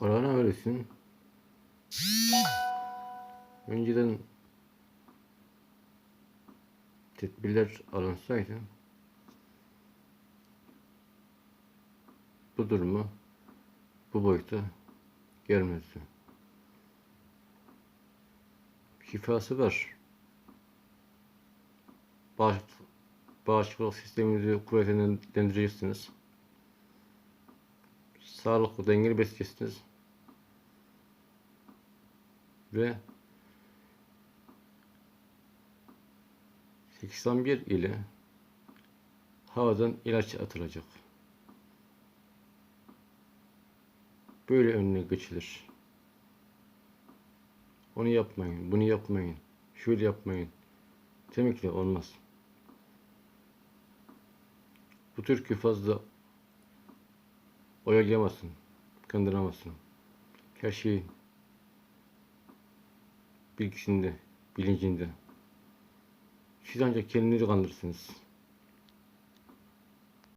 Koronavirüsün önceden tedbirler alınsaydı bu durumu bu boyuta gelmezdi. Şifası var. Bağış, bağışıklık sisteminizi kuvvetlendirirsiniz. Sağlıklı, dengeli besleyeceksiniz. Ve 81 ile havadan ilaç atılacak. Böyle önüne geçilir. Onu yapmayın, bunu yapmayın, şöyle yapmayın. Demek ki olmaz. Bu türkü fazla oyalayamazsın, kandıramazsın. Her şey bilgisinde, bilincinde. Siz ancak kendinizi kandırırsınız.